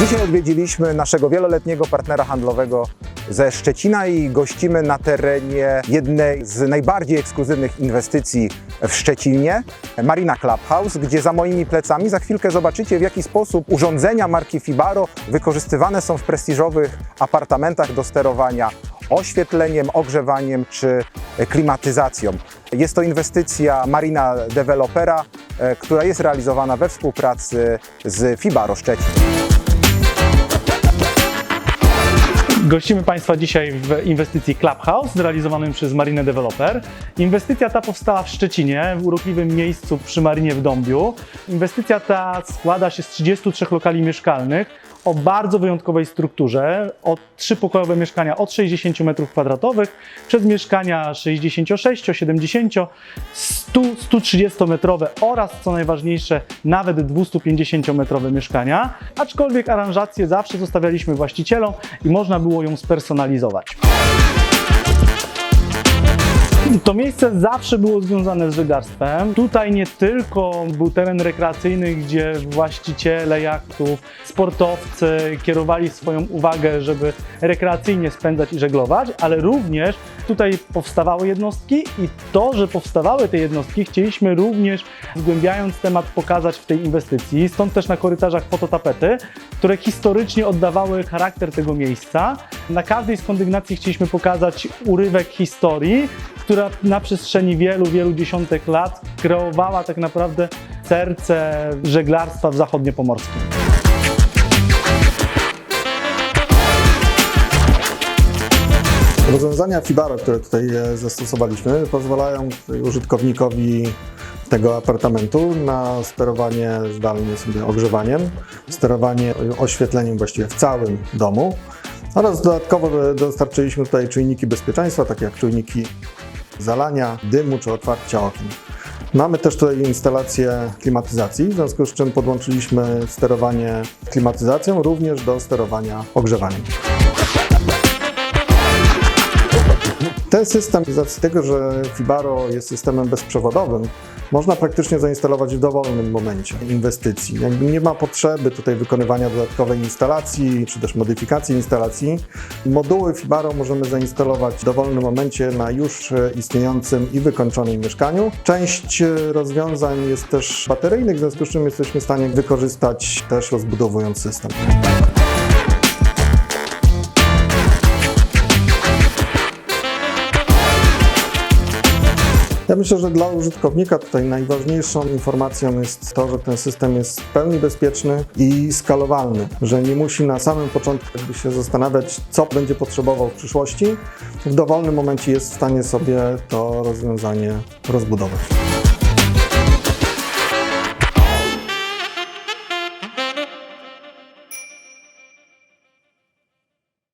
Dzisiaj odwiedziliśmy naszego wieloletniego partnera handlowego ze Szczecina i gościmy na terenie jednej z najbardziej ekskluzywnych inwestycji w Szczecinie, Marina Clubhouse, gdzie za moimi plecami za chwilkę zobaczycie w jaki sposób urządzenia marki Fibaro wykorzystywane są w prestiżowych apartamentach do sterowania oświetleniem, ogrzewaniem czy klimatyzacją. Jest to inwestycja Marina Dewelopera, e, która jest realizowana we współpracy z Fibaro Szczecin. Gościmy Państwa dzisiaj w inwestycji Clubhouse zrealizowanym przez Marinę Developer. Inwestycja ta powstała w Szczecinie, w urokliwym miejscu przy Marinie w Dąbiu. Inwestycja ta składa się z 33 lokali mieszkalnych o bardzo wyjątkowej strukturze. Od trzypokojowe mieszkania od 60 m2, przez mieszkania 66, 70, 100, 130 metrowe oraz co najważniejsze nawet 250 metrowe mieszkania. Aczkolwiek aranżację zawsze zostawialiśmy właścicielom i można było ją spersonalizować. To miejsce zawsze było związane z żeglarstwem. Tutaj nie tylko był teren rekreacyjny, gdzie właściciele jachtów, sportowcy kierowali swoją uwagę, żeby rekreacyjnie spędzać i żeglować, ale również tutaj powstawały jednostki i to, że powstawały te jednostki, chcieliśmy również, zgłębiając temat, pokazać w tej inwestycji. Stąd też na korytarzach fototapety, które historycznie oddawały charakter tego miejsca. Na każdej z kondygnacji chcieliśmy pokazać urywek historii, która na przestrzeni wielu, wielu dziesiątek lat kreowała tak naprawdę serce żeglarstwa w zachodniopomorskim. Rozwiązania Fibaro, które tutaj e, zastosowaliśmy, pozwalają użytkownikowi tego apartamentu na sterowanie zdalnie sobie ogrzewaniem, sterowanie oświetleniem właściwie w całym domu oraz dodatkowo e, dostarczyliśmy tutaj czujniki bezpieczeństwa, takie jak czujniki zalania, dymu czy otwarcia okien. Mamy też tutaj instalację klimatyzacji, w związku z czym podłączyliśmy sterowanie klimatyzacją również do sterowania ogrzewaniem. Ten system, z racji tego, że Fibaro jest systemem bezprzewodowym, można praktycznie zainstalować w dowolnym momencie inwestycji. Jakby nie ma potrzeby tutaj wykonywania dodatkowej instalacji czy też modyfikacji instalacji. Moduły Fibaro możemy zainstalować w dowolnym momencie na już istniejącym i wykończonym mieszkaniu. Część rozwiązań jest też bateryjnych, w związku z czym jesteśmy w stanie wykorzystać też rozbudowując system. Ja myślę, że dla użytkownika tutaj najważniejszą informacją jest to, że ten system jest w pełni bezpieczny i skalowalny, że nie musi na samym początku jakby się zastanawiać, co będzie potrzebował w przyszłości. W dowolnym momencie jest w stanie sobie to rozwiązanie rozbudować.